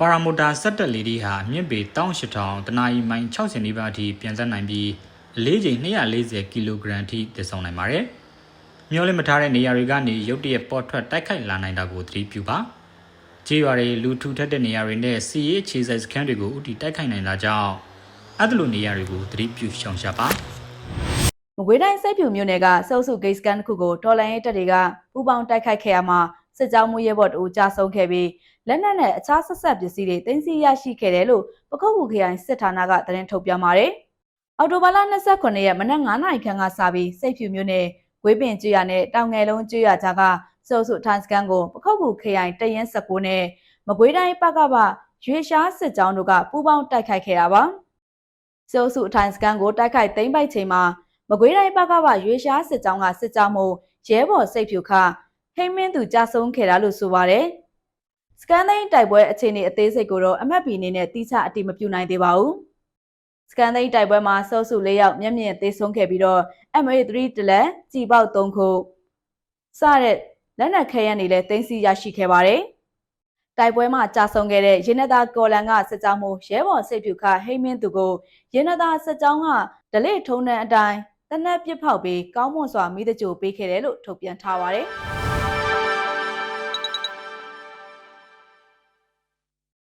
ပါရာမိုတာစက်တက်လေးဒီဟာအမြင့်ပေ18000တနာရီမိုင်60နီးပါးအထိပြန်ဆက်နိုင်ပြီးအလေးချိန်240ကီလိုဂရမ်အထိတည်ဆောင်နိုင်ပါတယ်။မျောလင့်မထားတဲ့နေရာတွေကနေရုတ်တရက်ပေါ်ထွက်တိုက်ခိုက်လာနိုင်တာကိုသတိပြုပါ။ကြေးရွာတွေလူထူထပ်တဲ့နေရာတွေနဲ့စီရေးအခြေစိုက်စခန်းတွေကိုဥတီတိုက်ခိုက်နိုင်တာကြောင့်အဲ့ဒီလိုနေရာတွေကိုသတိပြုရှောင်ရှားပါမကွေးတိုင်းစိတ်ဖြူမြို့နယ်ကစုပ်စုဂိတ်စကန်တစ်ခုကိုတော်လိုင်းရေးတပ်တွေကပူပေါင်းတိုက်ခိုက်ခဲ့ရမှာ စစ်ကြောင်းမှုရဲဘော်တို့ကြာဆုံးခဲ့ပြီးလက်နက်နဲ့အခြားဆက်ဆက်ပစ္စည်းတွေတင်စီရရှိခဲ့တယ်လို့ပခုတ်ကူခရိုင်စစ်ဌာနကသတင်းထုတ်ပြန်ပါတယ်။အော်တိုဘာလ29ရက်မနက်9:00နာရီခန့်ကစပြီးစိတ်ဖြူမြို့နယ်ဂွေးပင်ကျွရနဲ့တောင်ငယ်လုံးကျွရကြားကစုပ်စုထိုင်းစကန်ကိုပခုတ်ကူခရိုင်တရင်19နဲ့မကွေးတိုင်းပကပရွေရှားစစ်ကြောင်းတို့ကပူပေါင်းတိုက်ခိုက်ခဲ့တာပါ။စုပ်စုထိုင်းစကန်ကိုတိုက်ခိုက်သိမ်းပိုက်ချိန်မှာမကွေးတိုင်းပကပရွေရှားစစ်ကြောင်းကစစ်ကြောင်းမှုရဲဘော်စိတ်ဖြူခ ဟိမ့်မင်းသူကြဆုံးခဲ့တာလို့ဆိုပါတယ်။စကန်သိန်းတိုက်ပွဲအခြေအနေအသေးစိတ်ကိုတော့အမတ်ပီအနေနဲ့တိကျအတိမပြုနိုင်သေးပါဘူး။စကန်သိန်းတိုက်ပွဲမှာစောစု၄ယောက်မျက်မြင်သေဆုံးခဲ့ပြီးတော့ MA3 တလက်ကြည်ပေါက်၃ခုစတဲ့လက်နက်ခဲယမ်းတွေလည်းတင်စီရရှိခဲ့ပါတယ်။တိုက်ပွဲမှာကြာဆုံးခဲ့တဲ့ရင်းနသားကော်လန်ကစစ်ကြောင်းမှုရဲဘော်စိတ်ဖြူခဟိမ့်မင်းသူကိုရင်းနသားစစ်ကြောင်းကဒလိထုံးတဲ့အတိုင်းတနက်ပစ်ဖောက်ပြီးကောင်းမွန်စွာမိတကြိုပေးခဲ့တယ်လို့ထုတ်ပြန်ထားပါတယ်။